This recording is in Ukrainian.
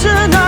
是那